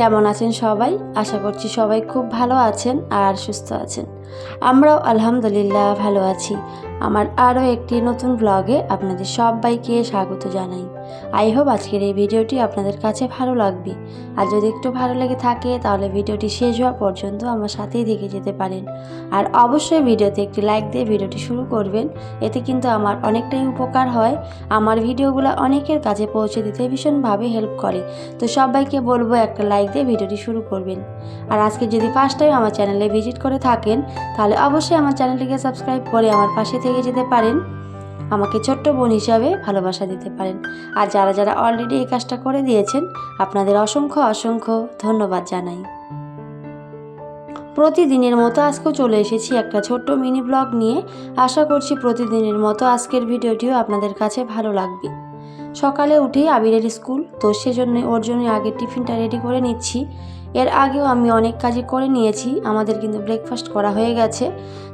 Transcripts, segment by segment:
কেমন আছেন সবাই? আশা করছি সবাই খুব ভালো আছেন আর সুস্থ আছেন। আমরাও আলহামদুলিল্লাহ ভালো আছি। আমার আরও একটি নতুন ব্লগে আপনাদের সবাইকে স্বাগত জানাই। আই হোপ আজকের এই ভিডিওটি আপনাদের কাছে ভালো লাগবে। আর যদি একটু ভালো লেগে থাকে, তাহলে ভিডিওটি শেষ হওয়া পর্যন্ত আমার সাথেই থেকে যেতে পারেন। আর অবশ্যই ভিডিওতে একটি লাইক দিয়ে ভিডিওটি শুরু করবেন। এতে কিন্তু আমার অনেকটাই উপকার হয়। আমার ভিডিওগুলো অনেকের কাছে পৌঁছে দিতে ভীষণভাবে হেল্প করে। তো সবাইকে বলব একটা লাইক দিয়ে ভিডিওটি শুরু করবেন। আর আজকে যদি ফার্স্ট টাইম আমার চ্যানেলে ভিজিট করে থাকেন, তাহলে অবশ্যই আমার চ্যানেলটিকে সাবস্ক্রাইব করে আমার পাশে থেকে যেতে পারেন। আমাকে ছোট্ট বোন হিসাবে ভালোবাসা দিতে পারেন। আর যারা যারা অলরেডি এই কাজটা করে দিয়েছেন, আপনাদের অসংখ্য অসংখ্য ধন্যবাদ জানাই। প্রতিদিনের মতো আজকেও চলে এসেছি একটা ছোট্ট মিনি ব্লগ নিয়ে। আশা করছি প্রতিদিনের মতো আজকের ভিডিওটিও আপনাদের কাছে ভালো লাগবে। সকালে উঠেই আবিরের স্কুল, তো সেজন্য ওর জন্য আগে টিফিনটা রেডি করে নিচ্ছি। এর আগেও আমি অনেক কাজই করে নিয়েছি, আমাদের কিন্তু ব্রেকফাস্ট করা হয়ে গেছে।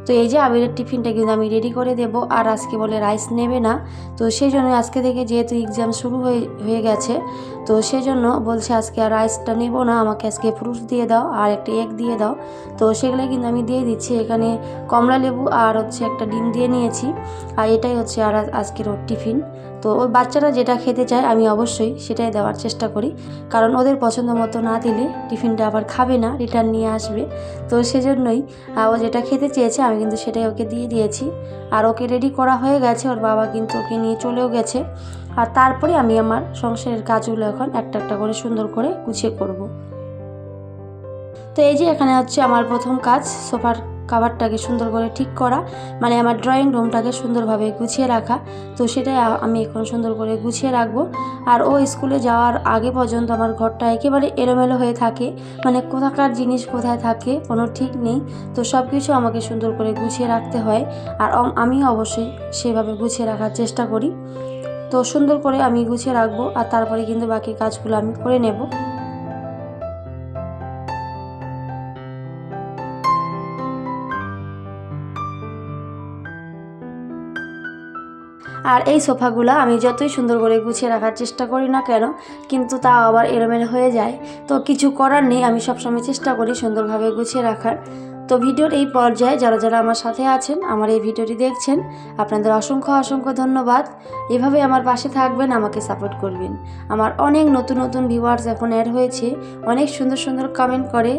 তো এই যে আবিরের টিফিনটা কিন্তু আমি রেডি করে দেব, আর আজকে বলে রাইস নেবে না। তো সেই জন্য আজকে থেকে যেহেতু এক্সাম শুরু হয়ে হয়ে গেছে তো সেই জন্য বলছে, আজকে আর রাইসটা নেব না, আমাকে আজকে ফ্রুটস দিয়ে দাও আর একটা এগ দিয়ে দাও। তো সেগুলো কিন্তু আমি দিয়ে দিচ্ছি। এখানে কমলা লেবু আর হচ্ছে একটা ডিম দিয়ে নিয়েছি। আর এটাই হচ্ছে আর আজকের ওর টিফিন। তো ওই বাচ্চারা যেটা খেতে চায় আমি অবশ্যই সেটাই দেওয়ার চেষ্টা করি। কারণ ওদের পছন্দ মতো না দিলে টিফিনটা আবার খাবে না রিটার্ন নিয়ে আসবে। তো সেজন্যই ও যেটা খেতে চেয়েছে আমি কিন্তু সেটাই ওকে দিয়ে দিয়েছি। আর ওকে রেডি করা হয়ে গেছে, ওর বাবা কিন্তু ওকে নিয়ে চলেও গেছে। আর তারপরে আমি আমার সংসারের কাজগুলো এখন একটা একটা করে সুন্দর করে গুছিয়ে করব। তো এই যে এখানে হচ্ছে আমার প্রথম কাজ, সোফার কাভারটাকে সুন্দর করে ঠিক করা মানে আমার ড্রয়িং রুমটাকে সুন্দরভাবে গুছিয়ে রাখা। তো সেটাই আমি এখন সুন্দর করে গুছিয়ে রাখব। আর ও স্কুলে যাওয়ার আগে পর্যন্ত আমার ঘরটা একেবারে এলোমেলো হয়ে থাকে মানে কোথাকার জিনিস কোথায় থাকে কোনো ঠিক নেই। তো সব কিছু আমাকে সুন্দর করে গুছিয়ে রাখতে হয়। আর আমি অবশ্যই সেভাবে গুছিয়ে রাখার চেষ্টা করি। তো সুন্দর করে আমি গুছিয়ে রাখব আর তারপরে কিন্তু বাকি কাজগুলো আমি করে নেব। আর এই সোফাগুলো আমি যতই সুন্দর করে গুছিয়ে রাখার চেষ্টা করি না কেন, কিন্তু তা আবার এলোমেলো হয়ে যায়। তো কিছু করার নেই, আমি সবসময় চেষ্টা করি সুন্দরভাবে গুছিয়ে রাখার। তো ভিডিওর এই পর্যায়ে যারা যারা আমার সাথে আছেন, আমার এই ভিডিওটি দেখছেন, আপনাদের অসংখ্য অসংখ্য ধন্যবাদ। এভাবে আমার পাশে থাকবেন, আমাকে সাপোর্ট করবেন। আমার অনেক নতুন নতুন ভিউয়ার্স এখন অ্যাড হয়েছে, অনেক সুন্দর সুন্দর কমেন্ট করে।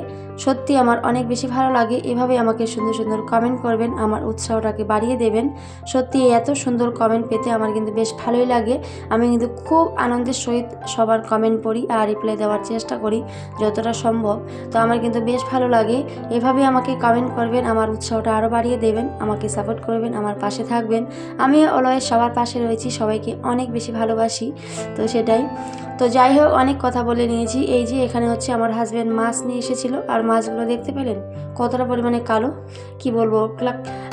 সত্যি আমার অনেক বেশি ভালো লাগে। এভাবে আমাকে সুন্দর সুন্দর কমেন্ট করবেন, আমার উৎসাহটাকে বাড়িয়ে দেবেন। সত্যি এত সুন্দর কমেন্ট পেতে আমার কিন্তু বেশ ভালোই লাগে। আমি কিন্তু খুব আনন্দের সহিত সবার কমেন্ট পড়ি আর রিপ্লাই দেওয়ার চেষ্টা করি যতটা সম্ভব। তো আমার কিন্তু বেশ ভালো লাগে। এভাবে আমাকে কমেন্ট করবেন, আমার উৎসাহটা আরও বাড়িয়ে দেবেন, আমাকে সাপোর্ট করবেন, আমার পাশে থাকবেন। আমি অলওয়েজ সবার পাশে রয়েছি, সবাইকে অনেক বেশি ভালোবাসি, তো সেটাই। তো যাই হোক, অনেক কথা বলে নিয়েছি। এই যে এখানে হচ্ছে আমার হাজব্যান্ড মাছ নিয়ে এসেছিল, আর মাছগুলো দেখতে পেলেন? কতটা পরিমাণে কালো? কি বলব?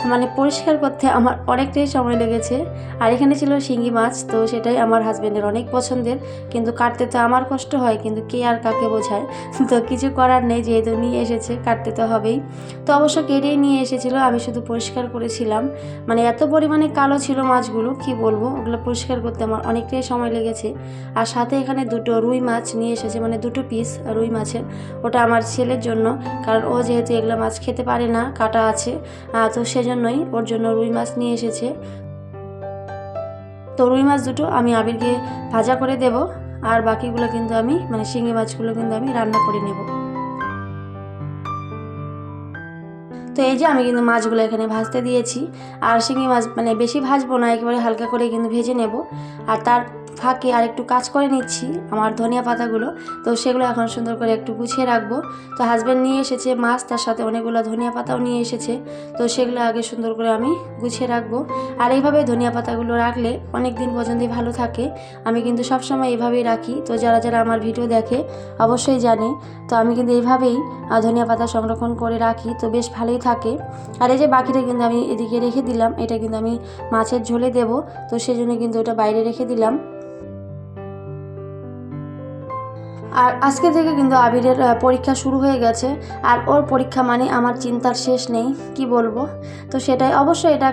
মানে পরিষ্কার করতে আমার অনেকটাই সময় লেগেছে। আর এখানে ছিল শিঙ্গি মাছ, তো সেটাই আমার হাজব্যান্ডের অনেক পছন্দের। কিন্তু কাটতে তো আমার কষ্ট হয়, কিন্তু কে আর কাকে বোঝায়? তো কিছু করার নেই, যেহেতু নিয়ে এসেছে, কাটতে তো হবেই। তো অবশ্য কেটেই নিয়ে এসেছিল, আমি শুধু পরিষ্কার করেছিলাম। মানে এত পরিমাণে কালো ছিল মাছগুলো, কি বলব? ওগুলো পরিষ্কার করতে আমার অনেকটাই সময় লেগেছে। আর সাথে এখানে দুটো রুই মাছ নিয়ে এসেছে মানে দুটো পিস রুই মাছের। ওটা আমার ছেলের জন্য কারণ ও যেহেতু এগুলো মাছ খেতে পারে না, কাটা আছে তো সেজন্যই ওর জন্য রুই মাছ নিয়ে এসেছে। তো রুই মাছ দুটো আমি আবিরকে ভাজা করে দেব, আর বাকিগুলো কিন্তু আমি মানে শিঙি মাছগুলো কিন্তু আমি রান্না করে নেব। তো এই যে আমি কিন্তু মাছগুলো এখানে ভাজতে দিয়েছি, আর শিঙি মাছ মানে বেশি ভাজবো না, একেবারে হালকা করে কিন্তু ভেজে নেব। আর তার ফাঁকে আর একটু কাজ করে নিচ্ছি, আমার ধনিয়া পাতাগুলো। তো সেগুলো এখন সুন্দর করে একটু গুছিয়ে রাখব। তো হাজব্যান্ড নিয়ে এসেছে মাছ, তার সাথে অনেকগুলো ধনিয়া পাতাও নিয়ে এসেছে। তো সেগুলো আগে সুন্দর করে আমি গুছিয়ে রাখব। আর এইভাবে ধনিয়া পাতাগুলো রাখলে অনেক দিন পর্যন্তই ভালো থাকে। আমি কিন্তু সবসময় এইভাবেই রাখি। তো যারা যারা আমার ভিডিও দেখে অবশ্যই জানে। তো আমি কিন্তু এইভাবেই ধনিয়া পাতা সংরক্ষণ করে রাখি। তো বেশ ভালোই থাকে। আর এই যে বাকিটা কিন্তু আমি এদিকে রেখে দিলাম। এটা কিন্তু আমি মাছের ঝোলে দেব। তো সেজন্য কিন্তু ওটা বাইরে রেখে দিলাম। আর আজকে থেকে কিন্তু আবিরের পরীক্ষা শুরু হয়ে গেছে। আর ওর পরীক্ষা মানে আমার চিন্তার শেষ নেই, কি বলব? তো সেটাই, অবশ্যই এটা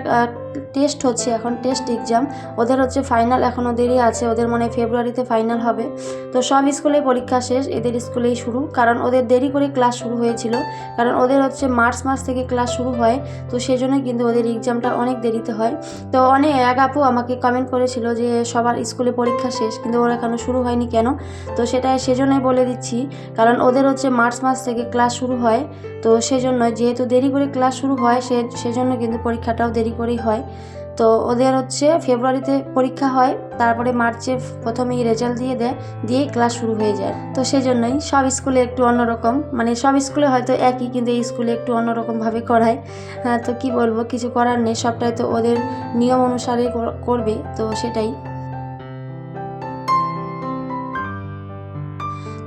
টেস্ট হচ্ছে, এখন টেস্ট এক্সাম ওদের হচ্ছে ফাইনাল এখনও দেরি আছে। ওদের মনে ফেব্রুয়ারিতে ফাইনাল হবে। তো সব স্কুলে পরীক্ষা শেষ, এদের স্কুলেই শুরু। কারণ ওদের দেরি করে ক্লাস শুরু হয়েছিল। কারণ ওদের হচ্ছে মার্চ মাস থেকে ক্লাস শুরু হয়। তো সেই জন্য কিন্তু ওদের এক্সামটা অনেক দেরিতে হয়। তো অনেক এক আপু আমাকে কমেন্ট করেছিল যে সবার স্কুলে পরীক্ষা শেষ, কিন্তু ওরা এখনও শুরু হয়নি কেন? তো সেটা সেজন্যই বলে দিচ্ছি। কারণ ওদের হচ্ছে মার্চ মাস থেকে ক্লাস শুরু হয়। তো সেজন্য যেহেতু দেরি করে ক্লাস শুরু হয়, সে, সেজন্য কিন্তু পরীক্ষাটাও দেরি করেই হয়। তো ওদের হচ্ছে ফেব্রুয়ারিতে পরীক্ষা হয়, তারপরে মার্চে প্রথমেই রেজাল্ট দিয়ে দেয় দিয়ে ক্লাস শুরু হয়ে যায়। তো সেই জন্যই সব স্কুলে একটু অন্যরকম মানে সব স্কুলে হয়তো একই, কিন্তু এই স্কুলে একটু অন্যরকমভাবে করায়। হ্যাঁ তো কি বলব, কিছু করার নেই, সবটাই তো ওদের নিয়ম অনুসারে কর- করবে, তো সেটাই।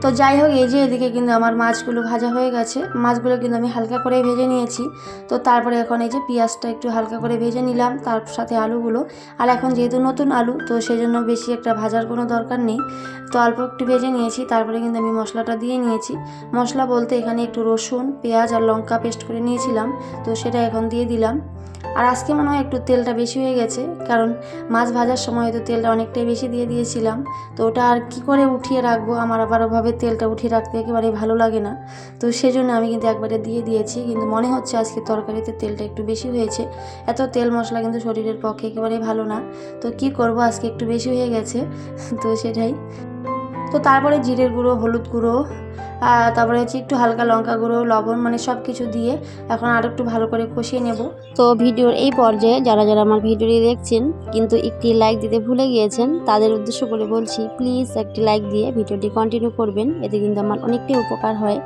তো যাই হোক, এই যে এদিকে কিন্তু আমার মাছগুলো ভাজা হয়ে গেছে। মাছগুলো কিন্তু আমি হালকা করে ভেজে নিয়েছি। তো তারপরে এখন এই যে পেঁয়াজটা একটু হালকা করে ভেজে নিলাম, তার সাথে আলুগুলো। আর এখন যেহেতু নতুন আলু, তো সেই জন্য বেশি একটা ভাজার কোনো দরকার নেই। তো অল্প একটু ভেজে নিয়েছি, তারপরে কিন্তু আমি মশলাটা দিয়ে নিয়েছি। মশলা বলতে এখানে একটু রসুন, পেঁয়াজ আর লঙ্কা পেস্ট করে নিয়েছিলাম, তো সেটা এখন দিয়ে দিলাম। আর আজকে মনে হয় একটু তেলটা বেশি হয়ে গেছে, কারণ মাছ ভাজার সময় হয়তো তেলটা অনেকটাই বেশি দিয়ে দিয়েছিলাম। তো ওটা আর কি করে উঠিয়ে রাখব? আমার আবার ওভাবে তেলটা উঠিয়ে রাখতে একেবারেই ভালো লাগে না। তো সেজন্য আমি কিন্তু একবারে দিয়ে দিয়েছি, কিন্তু মনে হচ্ছে আজকে তরকারিতে তেলটা একটু বেশি হয়েছে। এত তেল মশলা কিন্তু শরীরের পক্ষে একেবারেই ভালো না। তো কি করব? আজকে একটু বেশি হয়ে গেছে। তো সেটাই। তো তারপরে জিরের গুঁড়ো, হলুদ গুঁড়ো তারপরে হচ্ছে একটু হালকা লঙ্কা গুঁড়ো, লবণ মানে সব কিছু দিয়ে এখন আর একটু ভালো করে কষিয়ে নেব। তো ভিডিওর এই পর্যায়ে যারা যারা আমার ভিডিওটি দেখছেন, কিন্তু একটি লাইক দিতে ভুলে গিয়েছেন, তাদের উদ্দেশ্য করে বলছি প্লিজ একটি লাইক দিয়ে ভিডিওটি কন্টিনিউ করবেন। এতে কিন্তু আমার অনেকটাই উপকার হয়।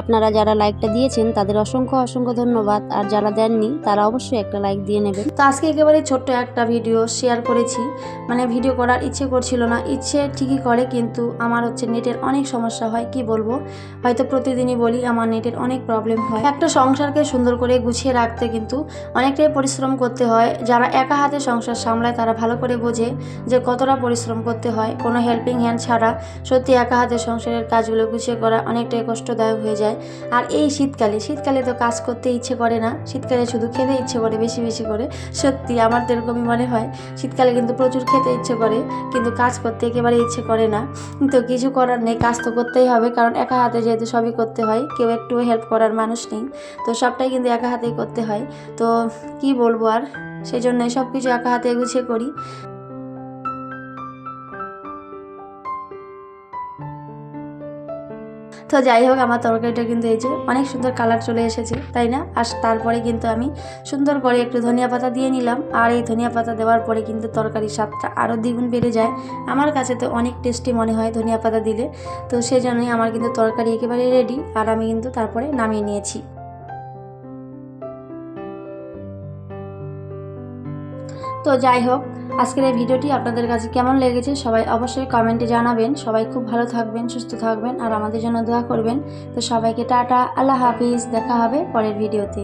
আপনারা যারা লাইকটা দিয়েছেন, তাদের অসংখ্য অসংখ্য ধন্যবাদ। আর যারা দেননি, তারা অবশ্যই একটা লাইক দিয়ে নেবেন। তো আজকে একেবারে ছোট্ট একটা ভিডিও শেয়ার করেছি। মানে ভিডিও করার ইচ্ছে করছিল না, ইচ্ছে ঠিকই করে, কিন্তু আমার হচ্ছে নেটের অনেক সমস্যা হয়, কি বলব হয়তো প্রতিদিনই বলি, আমার নেটের অনেক প্রবলেম হয়। একটা সংসারকে সুন্দর করে গুছিয়ে রাখতে কিন্তু অনেকটাই পরিশ্রম করতে হয়। যারা একা হাতে সংসার সামলায়, তারা ভালো করে বোঝে যে কতটা পরিশ্রম করতে হয়। কোনো হেল্পিং হ্যান্ড ছাড়া সত্যি একা হাতে সংসারের কাজগুলো গুছিয়ে করা অনেকটাই কষ্টদায়ক হয়ে যায়। আর এই শীতকালে শীতকালে তো কাজ করতে ইচ্ছে করে না। শীতকালে শুধু খেতে ইচ্ছে করে, বেশি বেশি করে। সত্যি আমার তো এরকমই মনে হয়। শীতকালে কিন্তু প্রচুর খেতে ইচ্ছে করে, কিন্তু কাজ করতে একেবারে ইচ্ছে করে না। তো কিছু করার নেই, কাজ তো করতেই হবে, কারণ একা হাতে যেহেতু সবই করতে হয়, কেউ একটু হেল্প করার মানুষ নেই, তো সবটাই কিন্তু একা হাতেই করতে হয়। তো কি বলব আর? সেই জন্য সব কিছু একা হাতে গুছিয়ে করি। তো যাই হোক, আমার তরকারিটা কিন্তু এই যে অনেক সুন্দর কালার চলে এসেছে, তাই না? আর তারপরে কিন্তু আমি সুন্দর করে একটু ধনিয়া পাতা দিয়ে নিলাম, আর এই ধনিয়া পাতা দেওয়ার পরে কিন্তু তরকারির স্বাদটা আরও দ্বিগুণ বেড়ে যায়। আমার কাছে তো অনেক টেস্টি মনে হয় ধনিয়া পাতা দিলে, তো সেই জন্যই আমার কিন্তু তরকারি একেবারে রেডি আর আমি কিন্তু তারপরে নামিয়ে নিয়েছি। তো যাই হোক আজকের এই ভিডিওটি আপনাদের কাছে কেমন লেগেছে সবাই অবশ্যই কমেন্টে জানাবেন। সবাই খুব ভালো থাকবেন, সুস্থ থাকবেন আর আমাদের জন্য দোয়া করবেন। তো সবাইকে টাটা, আল্লাহ হাফিজ, দেখা হবে পরের ভিডিওতে।